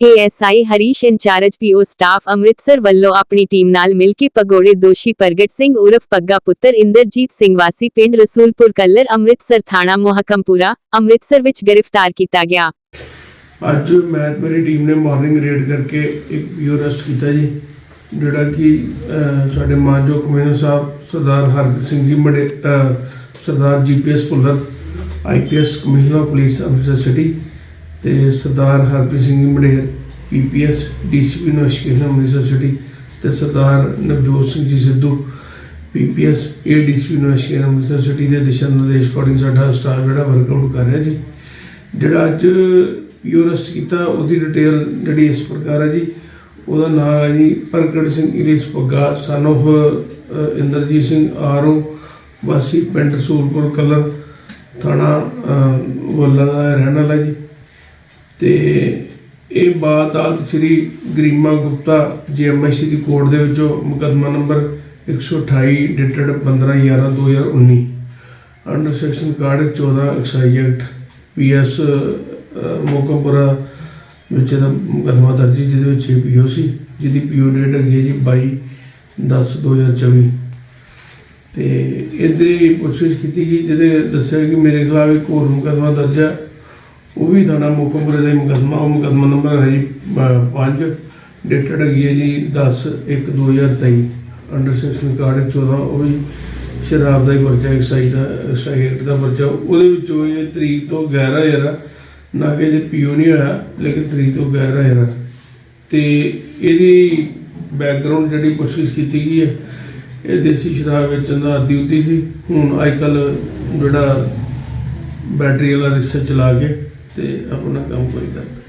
ASI Harish in-charge PO staff Amritsar ਵੱਲੋਂ ਆਪਣੀ team ਨਾਲ ਮਿਲ ਕੇ ਪਗੋੜੇ ਦੋਸ਼ੀ ਪ੍ਰਗਟ ਸਿੰਘ ਉਰਫ ਪੱਗਾ ਪੁੱਤਰ ਇੰਦਰਜੀਤ ਸਿੰਘ ਵਾਸੀ ਪਿੰਡ ਰਸੂਲਪੁਰ ਕੱਲਰ ਅੰਮ੍ਰਿਤਸਰ ਥਾਣਾ ਮੋਹਕਮਪੁਰਾ ਅੰਮ੍ਰਿਤਸਰ ਵਿੱਚ ਗ੍ਰਿਫਤਾਰ ਕੀਤਾ ਗਿਆ। ਅੱਜ ਮੈਂ ਤੇ ਮੇਰੀ ਟੀਮ ਨੇ ਮਾਰਨਿੰਗ ਰੇਡ ਕਰਕੇ ਇੱਕ ਪੀਓ ਅਰੈਸਟ ਕੀਤਾ ਜੀ ਜਿਹੜਾ ਕਿ ਅਹ, ਸਾਡੇ ਮਾਨਯੋਗ ਕਮਿਸ਼ਨਰ ਸਾਹਿਬ ਸਰਦਾਰ ਹਰਪ੍ਰੀਤ ਸਿੰਘ ਜੀ ਮੜੇ ਅਹ, Sardar GPS Bhullar IPS commissioner of police Amritsar city ਤੇ Sardar Harpreet Singh ji ਮੜੇਰ PPS DCP investigation Amritsar city ਤੇ Sardar Navjot Singh ji Sidhu PPS ADCP investigation Amritsar city ਦੇ ਦਿਸ਼ਾ ਨਿਰਦੇਸ਼ ਅਕੋਰਡਿੰਗ ਸਾਡਾ ਸਟਾਫ ਜਿਹੜਾ ਵਰਕਆਊਟ ਕਰ ਰਿਹਾ ਜੀ। ਜਿਹੜਾ ਅੱਜ ਪਿਓਰਸਟ ਕੀਤਾ ਉਹਦੀ ਡਿਟੇਲ ਜਿਹੜੀ ਇਸ ਪ੍ਰਕਾਰ ਹੈ ਜੀ ਉਹਦਾ ਨਾਮ ਹੈ ਜੀ Pargat Singh alias Pagga son of Inderjit Singh RO ਵਾਸੀ ਪਿੰਡ ਰਸੂਲਪੁਰ ਕਲਰ ਥਾਣਾ ਅਹ, ਵੱਲਾ ਦਾ ਰਹਿਣ ਵਾਲਾ ਜੀ। ਤੇ ਇਹ ਬਾਤ ਆ ਸ੍ਰੀ ਗਰੀਮਾ ਗੁਪਤਾ ਜੀਐਮਆਈਸੀ ਦੀ ਕੋਰਟ ਦੇ ਵਿੱਚੋਂ ਮੁਕੱਦਮਾ number 128 dated 15/11/2019 under section card 14 excise act PS Mokampura ਵਿੱਚ ਇਹਦਾ ਮੁਕੱਦਮਾ ਦਰਜ ਜਿਹਦੇ ਵਿੱਚ ਪੀਓ ਸੀ, ਜਿਹਦੀ ਪੀਓ ਡੇਟ ਹੈਗੀ ਹੈ ਜੀ 22 10 2024 ਤੇ ਇਹਦੀ ਪੁੱਛਗਿੱਛ ਕੀਤੀ ਗਈ, ਜਿਹਦੇ ਦੱਸਿਆ ਕਿ ਮੇਰੇ ਖਿਲਾਫ ਇੱਕ ਹੋਰ ਮੁਕੱਦਮਾ ਦਰਜ ਹੈ ਉਹ ਵੀ ਥਾਣਾ ਮੋਕਮਪੁਰੇ ਦਾ ਹੀ ਮੁਕੱਦਮਾ, ਉਹ ਮੁਕੱਦਮਾ ਨੰਬਰ ਹੈ ਜੀ 5 ਡੇਟਡ ਹੈਗੀ ਹੈ ਜੀ 10 1 2023 ਅੰਡਰ ਸੈਕਸ਼ਨ ਕਾਰਡ 14 ਉਹ ਵੀ ਸ਼ਰਾਬ ਦਾ ਹੀ ਪਰਚਾ ਐਕਸਾਈਜ਼ ਦਾ ਐਕਸਾਈਜ਼ ਦਾ ਪਰਚਾ, ਉਹਦੇ ਵਿੱਚੋਂ ਇਹ ਤਰੀਕ ਤੋਂ ਗੈਰ ਹਾਜ਼ਰ ਨਾ ਕਿ ਜੇ ਪੀਓ ਨਹੀਂ ਹੋਇਆ, ਲੇਕਿਨ ਤਰੀਕ ਤੋਂ ਗੈਰ ਹਾਜ਼ਰ ਆ। ਤੇ ਇਹਦੀ ਬੈਕਗ੍ਰਾਉਂਡ ਜਿਹੜੀ ਕੋਸ਼ਿਸ਼ ਕੀਤੀ ਗਈ ਹੈ, ਇਹ ਦੇਸੀ ਸ਼ਰਾਬ ਵੇਚਣ ਦਾ ਆਦੀ ਉਦੀ ਸੀ, ਹੁਣ ਅੱਜ ਕੱਲ ਜਿਹੜਾ ਬੈਟਰੀ ਵਾਲਾ ਰਿਕਸ਼ਾ ਚਲਾ ਕੇ ਤੇ ਆਪਣਾ ਕੰਮ ਕੋਈ ਕਰਦਾ